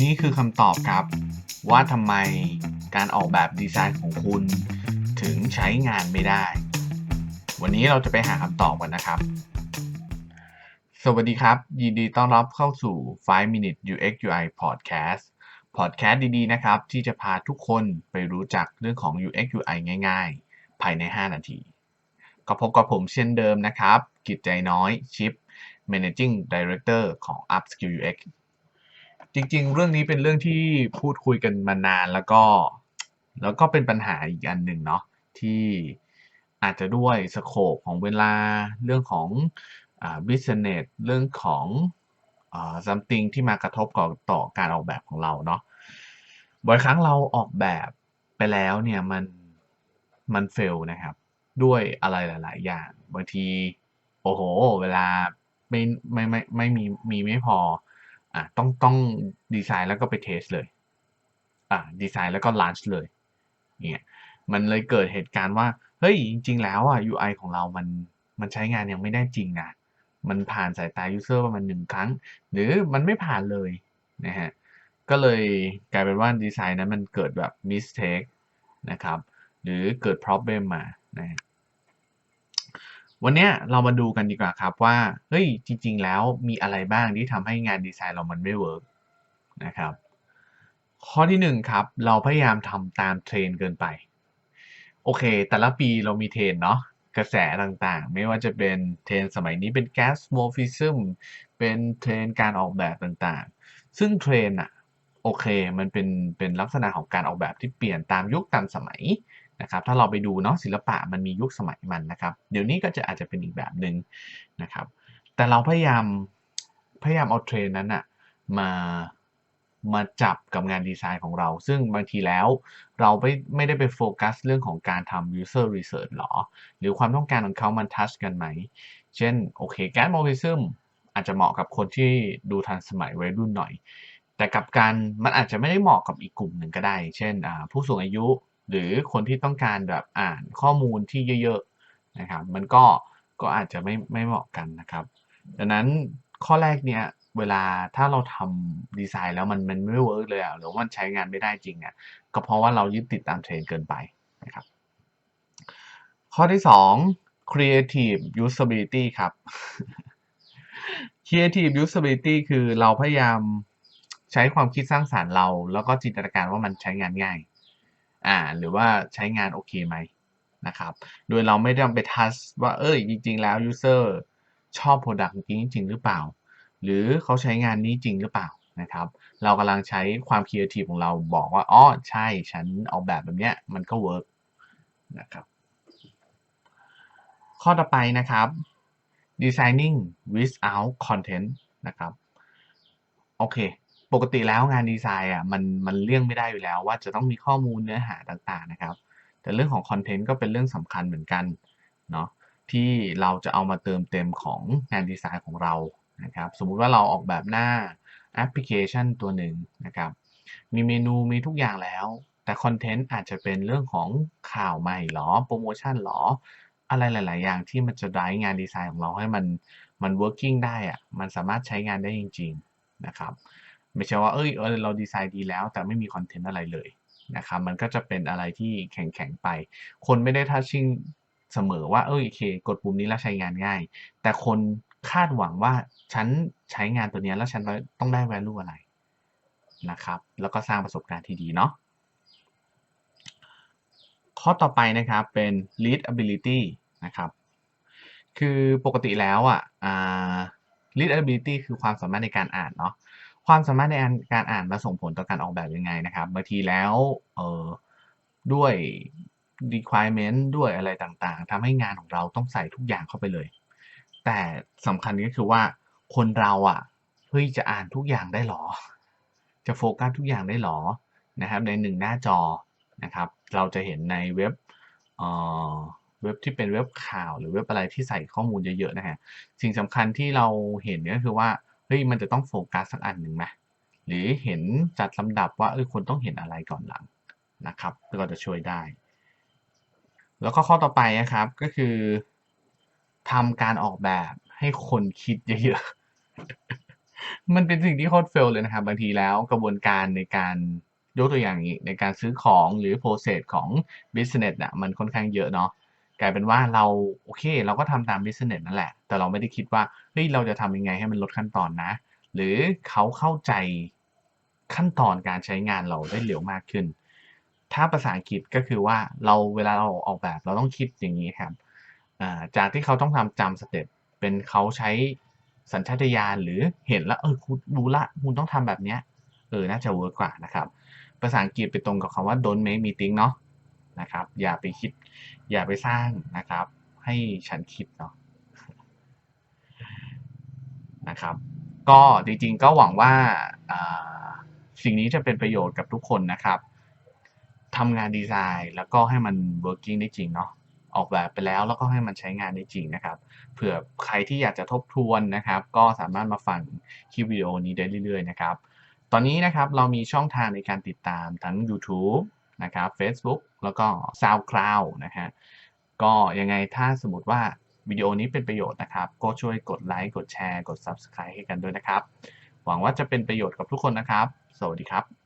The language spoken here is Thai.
นี่คือคำตอบครับ ว่าทำไมการออกแบบดีไซน์ของคุณ ถึงใช้งานไม่ได้ วันนี้เราจะไปหาคำตอบกันนะครับ สวัสดีครับ ยินดีต้อนรับเข้าสู่ 5 Minute UX UI Podcast Podcast ดีๆ นะครับ ที่จะพาทุกคนไปรู้จักเรื่องของ UX UI ง่าย ๆ ภายใน 5 นาที ก็พบกับผมเช่นเดิมนะครับ กิจใจน้อยชิป Managing Director ของ Upskill UX จริง ๆ เรื่องนี้เป็นเรื่องที่พูดคุยกันมานานแล้วก็ แล้วก็เป็นปัญหาอีกอันหนึ่งเนาะที่อาจจะด้วยสโคปของเวลาเรื่องของอ business เรื่องของอ่า something ที่มากระทบกับต่อการออกแบบของเราเนาะบ่อยครั้งเราออกแบบไปแล้วเนี่ยมันมันเฟลนะครับ ด้วยอะไรหลาย ๆ อย่างบางที โอ้โห เวลาไม่ไม่ไม่ไม่มีมีไม่พอ อะต้องต้องดีไซน์แล้วก็ไปเทสเลยอะดีไซน์แล้วก็ลันช์เลยเนี่ยมันเลยเกิดเหตุการณ์ว่า เฮ้ย จริง ๆ แล้วอะ UI ของเรามันมันใช้งานยังไม่ได้จริงนะมันผ่านสายตา user ประมาณหนึ่งครั้ง หรือมันไม่ผ่านเลยนะฮะก็เลยกลายเป็นว่าดีไซน์นั้นมันเกิดแบบ mistake นะครับ หรือเกิด problem มานะะ วันนี้เรามาดูกันดีกว่าครับว่า เฮ้ย จริง ๆ แล้วมีอะไรบ้างที่ทำให้งานดีไซน์เรามันไม่เวิร์กนะครับ ข้อที่หนึ่งครับ เราพยายามทำตามเทรนเกินไป โอเค แต่ละปีเรามีเทรนเนาะ กระแสต่างๆ ไม่ว่าจะเป็นเทรนสมัยนี้เป็น gas morphism เป็นเทรนการออกแบบต่างๆ ซึ่งเทรนอะโอเค มันเป็นเป็นลักษณะของการออกแบบที่เปลี่ยนตามยุคตามสมัย นะครับถ้าเราไปดูเนาะศิลปะมันมียุคสมัยมันนะครับ เดี๋ยวนี้ก็จะอาจจะเป็นอีกแบบหนึ่งนะครับ แต่เราพยายามพยายามเอาเทรนนั้นอะมามาจับกับงานดีไซน์ของเรา ซึ่งบางทีแล้วเราไม่ไม่ได้ไปโฟกัสเรื่องของการทำ user research หรอ หรือความต้องการของเขามันทัชกันไหม เช่น โอเคแก๊สโมบิซึมอาจจะเหมาะกับคนที่ดูทันสมัยวัยรุ่นหน่อย แต่กับการมันอาจจะไม่ได้เหมาะกับอีกกลุ่มหนึ่งก็ได้ เช่นผู้สูงอายุ หรือคนที่ต้องการแบบอ่านข้อมูลที่เยอะๆนะครับมันก็ก็อาจจะไม่ไม่เหมาะกันนะครับดังนั้นข้อแรกเนี้ยเวลาถ้าเราทำดีไซน์แล้วมันมันไม่เวิร์กเลยอะหรือว่ามันใช้งานไม่ได้จริงอะก็เพราะว่าเรายึดติดตามเทรนด์เกินไปนะครับข้อที่ 2 creative usability ครับ creative usability คือเราพยายามใช้ความคิดสร้างสารรค์เรา แล้วก็จินตนาการว่ามันใช้งานง่าย อ่าหรือว่าใช้งานโอเคไหมนะครับ โดยเราไม่ต้องไปทัชว่าเอ้ยจริง ๆ แล้ว user ชอบ product จริงจริงหรือเปล่า หรือเขาใช้งานนี้จริงหรือเปล่านะครับ เรากำลังใช้ความครีเอทีฟของเราบอกว่าอ๋อใช่ฉันออกแบบแบบเนี้ยมันก็เวิร์กนะครับ ข้อต่อไปนะครับ designing without content นะครับ โอเค ปกติแล้วงานดีไซน์อะมันมันเลี่ยงไม่ได้อยู่แล้ว ว่าจะต้องมีข้อมูลเนื้อหาต่างๆนะครับ แต่เรื่องของคอนเทนต์ก็เป็นเรื่องสำคัญเหมือนกันเนาะที่เราจะเอามาเติมเต็มของงานดีไซน์ของเรานะครับ สมมุติว่าเราออกแบบหน้าแอปพลิเคชันตัวหนึ่งนะครับ มีเมนูมีทุกอย่างแล้ว แต่คอนเทนต์อาจจะเป็นเรื่องของข่าวใหม่หรอโปรโมชั่นหรอ อะไรหลาย ๆ อย่างที่มันจะได้งานดีไซน์ของเราให้มันมัน working ได้อะมันสามารถใช้งานได้จริง ๆ นะครับ ไม่ใช่ว่าเอ้ยเออเราดีไซน์ดีแล้ว แต่ไม่มีคอนเทนต์อะไรเลยนะครับมันก็จะเป็นอะไรที่แข็งๆไป คนไม่ได้ทัชชิ่งเสมอว่าเออโอเค กดปุ่มนี้แล้วใช้งานง่าย แต่คนคาดหวังว่าฉันใช้งานตัวนี้แล้วฉันต้องได้ value อะไรนะครับ แล้วก็สร้างประสบการณ์ที่ดีเนาะข้อต่อไปนะครับเป็น readability นะครับ คือปกติแล้วอะ readability คือความสามารถในการอ่านเนาะ ความสามารถในการอ่านมาส่งผลต่อการออกแบบยังไงนะครับบางทีแล้วเออด้วย requirement ด้วยอะไรต่างๆทำให้งานของเราต้องใส่ทุกอย่างเข้าไปเลย แต่สำคัญก็คือว่าคนเราอะเฮ้ยจะอ่านทุกอย่างได้หรอ จะโฟกัสทุกอย่างได้หรอนะครับ ในหนึ่งหน้าจอนะครับ เราจะเห็นในเว็บเอ่อเว็บที่เป็นเว็บข่าวหรือเว็บอะไรที่ใส่ข้อมูลเยอะๆนะฮะสิ่งสำคัญที่เราเห็นก็คือว่า ฮ้ยมันจะต้องโฟกัสสักอันหนึ่งไหมหรือเห็นจัดลำดับว่าเออคนต้องเห็นอะไรก่อนหลังนะครับก็จะช่วยได้ แล้วก็ข้อต่อไปนะครับก็คือทำการออกแบบให้คนคิดเยอะมันเป็นสิ่งที่โคตร fail เลยนะครับบางทีแล้วกระบวนการในการยกตัวอย่างอย่างงี้ในการซื้อของหรือ process ของบิสเนสน่ะมันค่อนข้างเยอะเนาะ กลายเป็นว่าเราโอเค เราก็ทำตามบิสเนสนั่นแหละ แต่เราไม่ได้คิดว่าเฮ้ยเราจะทำยังไงให้มันลดขั้นตอนนะ หรือเขาเข้าใจขั้นตอนการใช้งานเราได้เร็วมากขึ้น ถ้าภาษาอังกฤษก็คือว่าเราเวลาเราออกแบบเราต้องคิดอย่างงี้ครับจากที่เขาต้องทำจำสเต็ปเป็นเขาใช้สัญชาตญาณหรือเห็นแล้วเออคุณรู้ล้วคุณต้องทำแบบเนี้ยเออน่าจะเวิร์กกว่านะครับ ภาษาอังกฤษไปตรงกับคำว่า don't make me think เนาะ นะครับ อย่าไปคิด อย่าไปสร้างนะครับ ให้ฉันคิดเนาะนะครับ ก็จริงๆก็หวังว่าสิ่งนี้จะเป็นประโยชน์กับทุกคนนะครับทำงานดีไซน์แล้วก็ให้มัน working ได้จริงเนาะออกแบบไปแล้วแล้วก็ให้มันใช้งานได้จริงนะครับ เผื่อใครที่อยากจะทบทวนนะครับ ก็สามารถมาฟังคลิปวิดีโอนี้ได้เรื่อยๆนะครับ ตอนนี้นะครับเรามีช่องทางในการติดตามทั้งยูทูบ นะครับเฟซบุ๊กแล้วก็ SoundCloud นะฮะก็ยังไงถ้าสมมติว่าวิดีโอนี้เป็นประโยชน์นะครับ ก็ช่วยกดไลค์กดแชร์ กด Subscribe ให้กันด้วยนะครับ หวังว่าจะเป็นประโยชน์กับทุกคนนะครับ สวัสดีครับ